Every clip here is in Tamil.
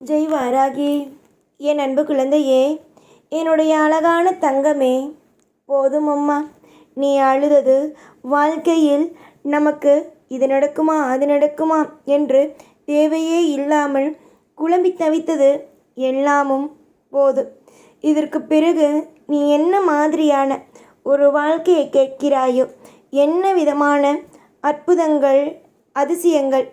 ஜெய் வாராகி என் அன்பு குழந்தையே என்னுடைய அழகான தங்கமே போதும் அம்மா. நீ அழுதது வாழ்க்கையில் நமக்கு இது நடக்குமா அது நடக்குமா என்று தேவையே இல்லாமல் குழம்பி தவித்தது எல்லாமும் போதும். இதற்கு பிறகு நீ என்ன மாதிரியான ஒரு வாழ்க்கையை கேட்கிறாயோ என்ன விதமான அற்புதங்கள் அதிசயங்கள்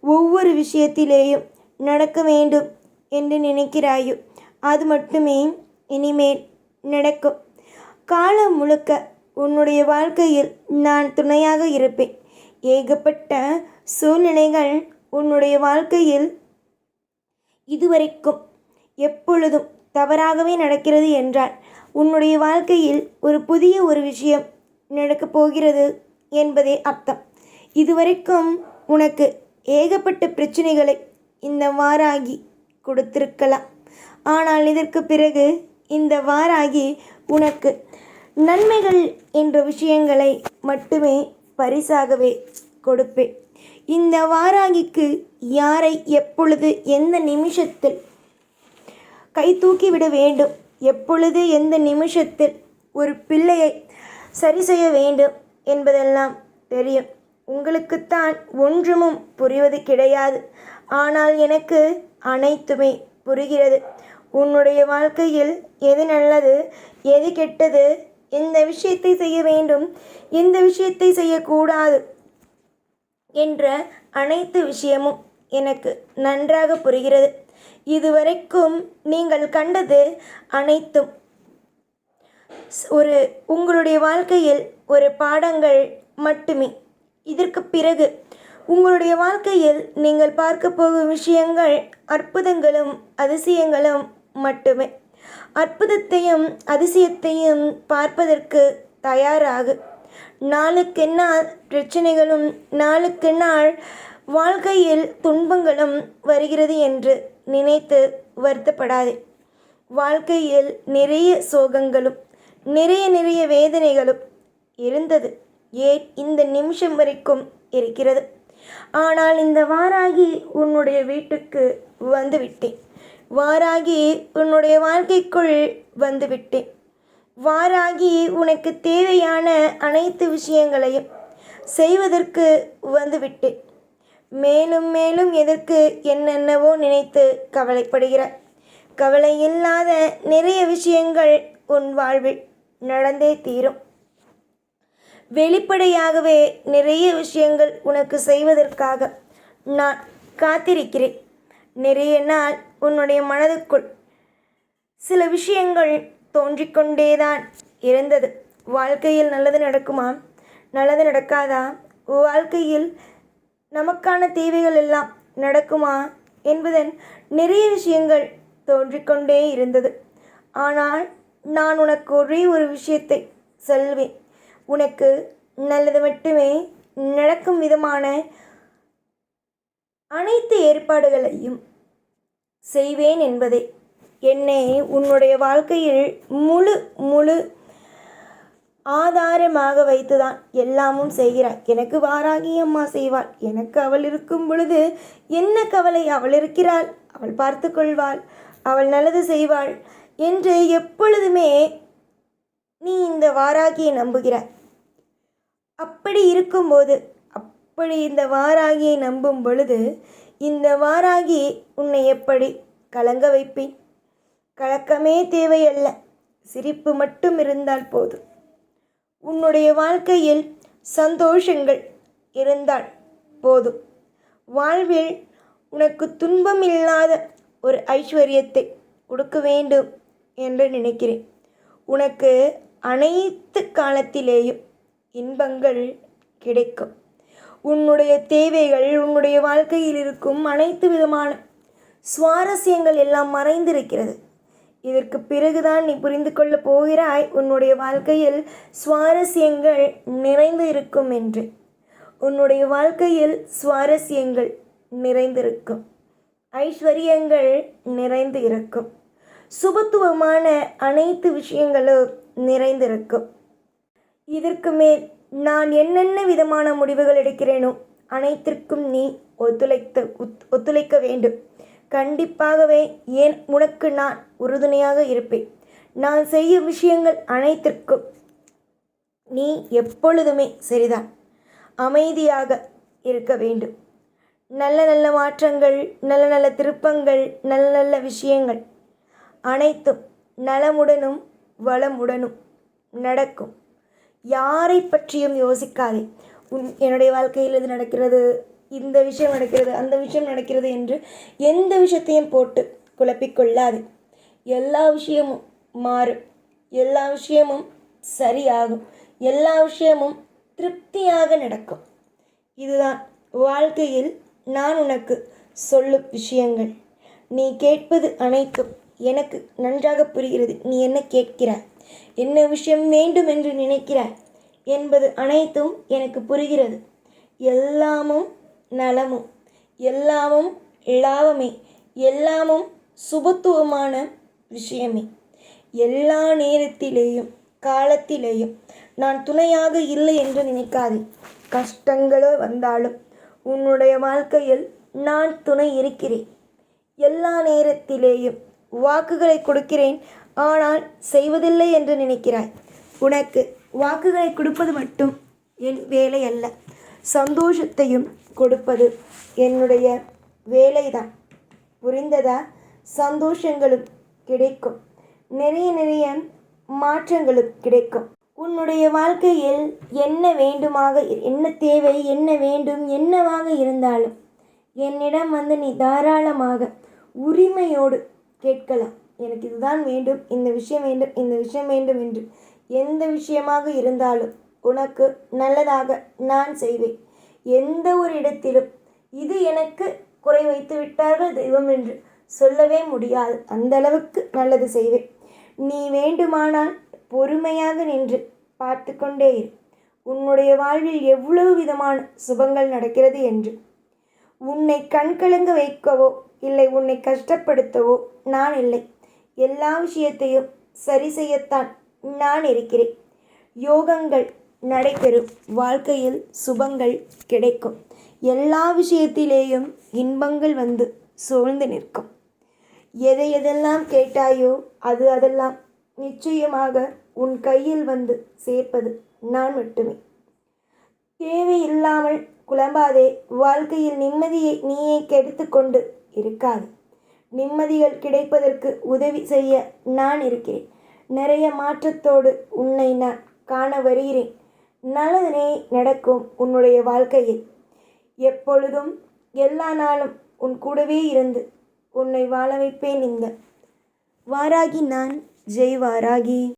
ஒவ்வொரு விஷயத்திலேயும் நடக்க வேண்டும் என்று நினைக்கிறாயோ? அது மட்டுமே இனிமேல் நடக்கும். காலம் முழுக்க உன்னுடைய வாழ்க்கையில் நான் துணையாக இருப்பேன். ஏகப்பட்ட சூழ்நிலைகள் உன்னுடைய வாழ்க்கையில் இதுவரைக்கும் எப்பொழுதும் தவறாகவே நடக்கிறது என்றால் உன்னுடைய வாழ்க்கையில் ஒரு புதிய ஒரு விஷயம் நடக்கப் போகிறது என்பதே அர்த்தம். இதுவரைக்கும் உனக்கு ஏகப்பட்ட பிரச்சனைகளை இந்த வாராகி கொடுத்திருக்கலாம். ஆனால் இதற்கு பிறகு இந்த வாராகி உனக்கு நன்மைகள் என்ற விஷயங்களை மட்டுமே பரிசாகவே கொடுப்பேன். இந்த வாராகிக்கு யாரை எப்பொழுது எந்த நிமிஷத்தில் கை தூக்கிவிட வேண்டும்? எப்பொழுது எந்த நிமிஷத்தில் ஒரு பிள்ளையை சரி செய்ய வேண்டும் என்பதெல்லாம் தெரியும். உங்களுக்குத்தான் ஒன்றுமும் புரிவது கிடையாது. ஆனால் எனக்கு அனைத்துமே புரிகிறது. உன்னுடைய வாழ்க்கையில் எது நல்லது எது கெட்டது எந்த விஷயத்தை செய்ய வேண்டும் எந்த விஷயத்தை செய்யக்கூடாது என்ற அனைத்து விஷயமும் எனக்கு நன்றாக புரிகிறது. இதுவரைக்கும் நீங்கள் கண்டது அனைத்தும். ஒரு உங்களுடைய வாழ்க்கையில் ஒரு பாடங்கள் மட்டுமே. இதற்கு பிறகு உங்களுடைய வாழ்க்கையில் நீங்கள் பார்க்க போகும் விஷயங்கள் அற்புதங்களும் அதிசயங்களும் மட்டுமே. அற்புதத்தையும் அதிசயத்தையும் பார்ப்பதற்கு தயாராகு. நாளுக்கு நாள் பிரச்சனைகளும் நாளுக்கு நாள் வாழ்க்கையில் துன்பங்களும் வருகிறது என்று நினைத்து வருத்தப்படாதே. வாழ்க்கையில் நிறைய சோகங்களும் நிறைய நிறைய வேதனைகளும் இருந்தது. ஏன் இந்த நிமிஷம் வரைக்கும் இருக்கிறது? ஆனால் இந்த வாராகி உன்னுடைய வீட்டுக்கு வந்துவிட்டேன். வாராகி உன்னுடைய வாழ்க்கைக்குள் வந்துவிட்டேன். வாராகி உனக்கு தேவையான அனைத்து விஷயங்களையும் செய்வதற்கு வந்துவிட்டேன். மேலும் மேலும் எதற்கு என்னென்னவோ நினைத்து கவலைப்படுகிறாய். கவலை இல்லாத நிறைய விஷயங்கள் உன் வாழ்வில் நடந்தே தீரும். வெளிப்படையாகவே நிறைய விஷயங்கள் உனக்கு செய்வதற்காக நான் காத்திருக்கிறேன். நிறைய நாள் உன்னுடைய மனதுக்குள் சில விஷயங்கள் தோன்றிக்கொண்டேதான் இருந்தது. வாழ்க்கையில் நல்லது நடக்குமா? நல்லது நடக்காதா? வாழ்க்கையில் நமக்கான தேவைகள் எல்லாம் நடக்குமா? என்பதன் நிறைய விஷயங்கள் தோன்றிக்கொண்டே இருந்தது. ஆனால் நான் உனக்கு ஒரே ஒரு விஷயத்தை சொல்வேன். உனக்கு நல்லது மட்டுமே நடக்கும் விதமான அனைத்து ஏற்பாடுகளையும் செய்வேன் என்பதே. என்னை உன்னுடைய வாழ்க்கையில் முழு முழு ஆதாரமாக வைத்துதான் எல்லாமும் செய்கிறாய். எனக்கு வாராகி அம்மா செய்வாள். எனக்கு அவள் இருக்கும் பொழுது என்ன கவலை அவள் இருக்கிறாள்? அவள் பார்த்து கொள்வாள். அவள் நல்லது செய்வாள் என்று எப்பொழுதுமே நீ இந்த வாராகியை நம்புகிறாய். அப்படி இருக்கும்போது அப்படி இந்த வாராகியை நம்பும் பொழுது இந்த வாராகி உன்னை எப்படி கலங்க வைப்பேன்? கலக்கமே தேவையல்ல சிரிப்பு மட்டும் இருந்தால் போதும். உன்னுடைய வாழ்க்கையில் சந்தோஷங்கள் இருந்தால் போதும். வாழ்வில் உனக்கு துன்பம் இல்லாத ஒரு ஐஸ்வர்யத்தை கொடுக்க வேண்டும் என்று நினைக்கிறேன். உனக்கு அனைத்து காலத்திலேயும் இன்பங்கள் கிடைக்கும். உன்னுடைய தேவைகள் உன்னுடைய வாழ்க்கையில் இருக்கும் அனைத்து விதமான சுவாரஸ்யங்கள் எல்லாம் மறைந்திருக்கிறது. இதற்கு பிறகுதான் நீ புரிந்து கொள்ளப் போகிறாய் உன்னுடைய வாழ்க்கையில் சுவாரஸ்யங்கள் நிறைந்து இருக்கும் என்று. உன்னுடைய வாழ்க்கையில் சுவாரஸ்யங்கள் நிறைந்திருக்கும். ஐஸ்வர்யங்கள் நிறைந்து இருக்கும். சுபத்துவமான அனைத்து விஷயங்களும் நிறைந்திருக்கும். இதற்கு மேல் நான் என்னென்ன விதமான முடிவுகள் எடுக்கிறேனோ அனைத்திற்கும் நீ ஒத்துழைத்து ஒத்- ஒத்துழைக்க வேண்டும். கண்டிப்பாகவே ஏன் உனக்கு நான் உறுதுணையாக இருப்பேன்? நான் செய்யும் விஷயங்கள் அனைத்திற்கும் நீ எப்பொழுதுமே சரிதான். அமைதியாக இருக்க வேண்டும். நல்ல நல்ல மாற்றங்கள் நல்ல நல்ல திருப்பங்கள் நல்ல நல்ல விஷயங்கள் அனைத்தும் நலமுடனும் வளமுடனும் நடக்கும். யாரை பற்றியும் யோசிக்காதே. உன் என்னுடைய வாழ்க்கையில் இது நடக்கிறது இந்த விஷயம் நடக்கிறது அந்த விஷயம் நடக்கிறது என்று எந்த விஷயத்தையும் போட்டு குழப்பிக்கொள்ளாது எல்லா விஷயமும் மாறும் எல்லா விஷயமும் சரியாகும். எல்லா விஷயமும் திருப்தியாக நடக்கும். இதுதான் வாழ்க்கையில் நான் உனக்கு சொல்லும் விஷயங்கள். நீ கேட்பது அனைத்தும் எனக்கு நன்றாக புரிகிறது. நீ என்ன கேட்கிறாய்? என்ன விஷயம் வேண்டும் என்று நினைக்கிறாய்? என்பது அனைத்தும் எனக்கு புரிகிறது. எல்லாமும் நலமும் எல்லாமும் லாபமே எல்லாமும் சுபத்துவமான விஷயமே. எல்லா நேரத்திலேயும் காலத்திலேயும் நான் துணையாக இல்லை என்று நினைக்காதே. கஷ்டங்களோ வந்தாலும் உன்னுடைய வாழ்க்கையில் நான் துணை இருக்கிறேன். எல்லா நேரத்திலேயும் வாக்குகளை கொடுக்கிறேன். ஆனால் செய்வதில்லை என்று நினைக்கிறாய். உனக்கு வாக்குகளை கொடுப்பது மட்டும் என் வேலை அல்ல. சந்தோஷத்தையும் கொடுப்பது என்னுடைய வேலைதான். புரிந்ததா? சந்தோஷங்களும் கிடைக்கும். நிறைய நிறைய மாற்றங்களும் கிடைக்கும். உன்னுடைய வாழ்க்கையில் என்ன வேண்டுமாக என்ன தேவை என்ன வேண்டும் என்னவாக இருந்தாலும் என்னிடம் வந்து நீ தாராளமாக உரிமையோடு கேட்கலாம். எனக்கு இதுதான் வேண்டும் இந்த விஷயம் வேண்டும் இந்த விஷயம் வேண்டும் என்று எந்த விஷயமாக இருந்தாலும் உனக்கு நல்லதாக நான் செய்வேன். எந்த ஒரு இடத்திலும் இது எனக்கு குறை வைத்து விட்டார்கள் தெய்வம் என்று சொல்லவே முடியாது. அந்த அளவுக்கு நல்லது செய்வேன். நீ வேண்டுமானால் பொறுமையாக நின்று பார்த்து கொண்டே இரு. உன்னுடைய வாழ்வில் எவ்வளவு விதமான சுபங்கள் நடக்கிறது என்று. உன்னை கண்கலங்க வைக்கவோ இல்லை உன்னை கஷ்டப்படுத்தவோ நான் இல்லை. எல்லா விஷயத்தையும் சரி செய்யத்தான் நான் இருக்கிறேன். யோகங்கள் நடைபெறும். வாழ்க்கையில் சுபங்கள் கிடைக்கும். எல்லா விஷயத்திலேயும் இன்பங்கள் வந்து சூழ்ந்து நிற்கும். எதை எதெல்லாம் கேட்டாயோ அது அதெல்லாம் நிச்சயமாக உன் கையில் வந்து சேர்ப்பது நான் மட்டுமே. தேவையில்லாமல் குழம்பாதே வாழ்க்கையில் நிம்மதியை நீயே கெடுத்து கொண்டு இருக்காது. நிம்மதிகள் கிடைப்பதற்கு உதவி செய்ய நான் இருக்கிறேன். நிறைய மாற்றத்தோடு உன்னை நான் காண வருகிறேன். நல்லதனே நடக்கும் உன்னுடைய வாழ்க்கையில். எப்பொழுதும் எல்லா நாளும் உன் கூடவே இருந்து உன்னை வாழ வைப்பேன் இந்த. வாராகி நான் ஜெய் வாராகி.